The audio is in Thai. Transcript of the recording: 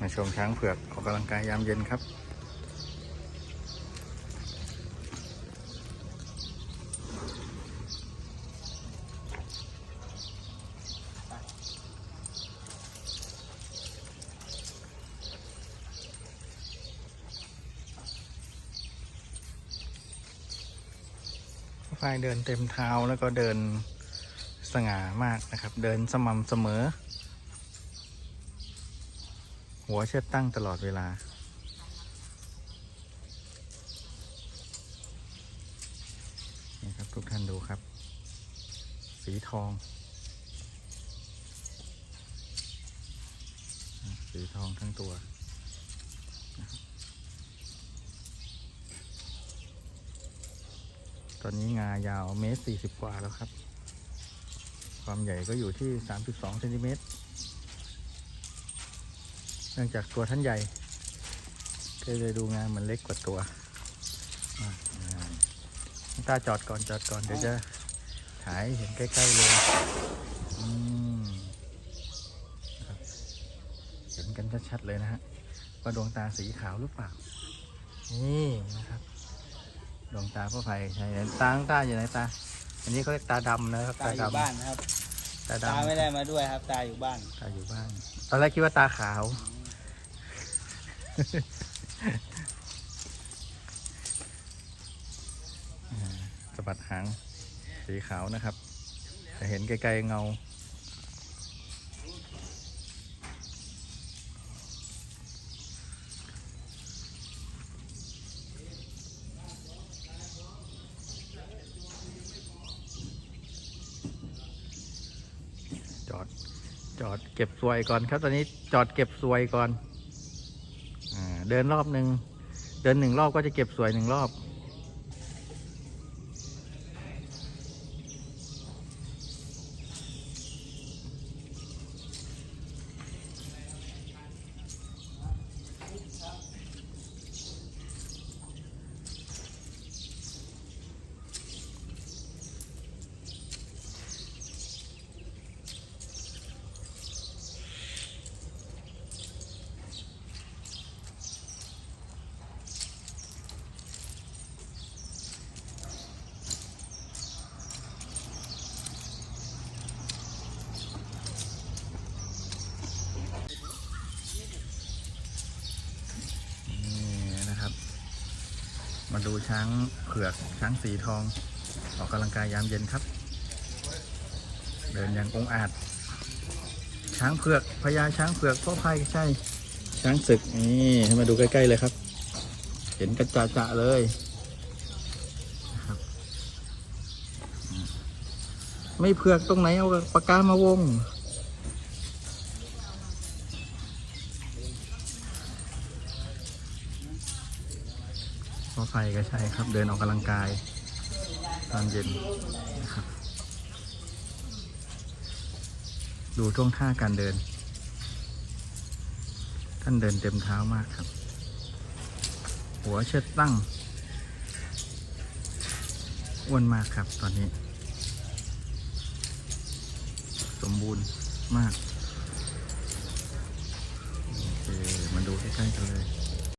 มาชมช้างเผือกออกกำลังกายยามเย็นครับฝ้ายเดินเต็มเท้าแล้วก็เดินสง่ามากนะครับ เดินสม่ำเสมอ หัวเชิดตั้งตลอดเวลา นี่ครับทุกท่านดูครับ สีทอง สีทองทั้งตัวตอนนี้งายาวเมตรสี่สิบกว่าแล้วครับ ความใหญ่ก็อยู่ที่สามสิบสองเซนติเมตร เนื่องจากตัวท่านใหญ่ ก็เลยดูงานมันเล็กกว่าตัวอะอ่าตาจอดก่อนจอดก่อนเดี๋ยวจะถ่ายให้เห็นใกล้ๆเลยอืมครับเห็นกันชัดๆเลยนะฮะว่าดวงตาสีขาวหรือเปล่า นี่นะครับดวงตาพ่อไผ่ใช่ตาข้างตาอยู่ไหนตา อันนี้เขาเรียกตาดำนะครับ ตาอยู่ดำบ้านครับตาตาดำไม่ได้มาด้วยครับ ตาอยู่บ้าน ตาอยู่บ้าน ตอนแรกคิดว่าตาขาวอ่า สะบัดหางสีขาวนะครับ จะเห็นไกลๆเงา จอด จอดเก็บสวยก่อนครับ ตอนนี้จอดเก็บสวยก่อน เดินรอบหนึ่งเดินหนึ่งรอบก็จะเก็บสวยหนึ่งรอบ มาดูช้างเผือกช้างสีทอง ออกกำลังกายยามเย็นครับ เดินอย่างองอาจ ช้างเผือกพญาช้างเผือกพ่อพายใช่ ช้างศึกนี่ให้มาดูใกล้ๆเลยครับ เห็นกระจะจะๆเลยนะครับอืมไม่เผือกตรงไหนเอาปากกามาวง รถไฟก็ใช่ครับ เดินออกกำลังกายตอนเย็นนะครับ ดูท่วงท่าการเดิน ท่านเดินเต็มเท้ามากครับ หัวเชิดตั้งอ้วนมากครับตอนนี้ สมบูรณ์มาก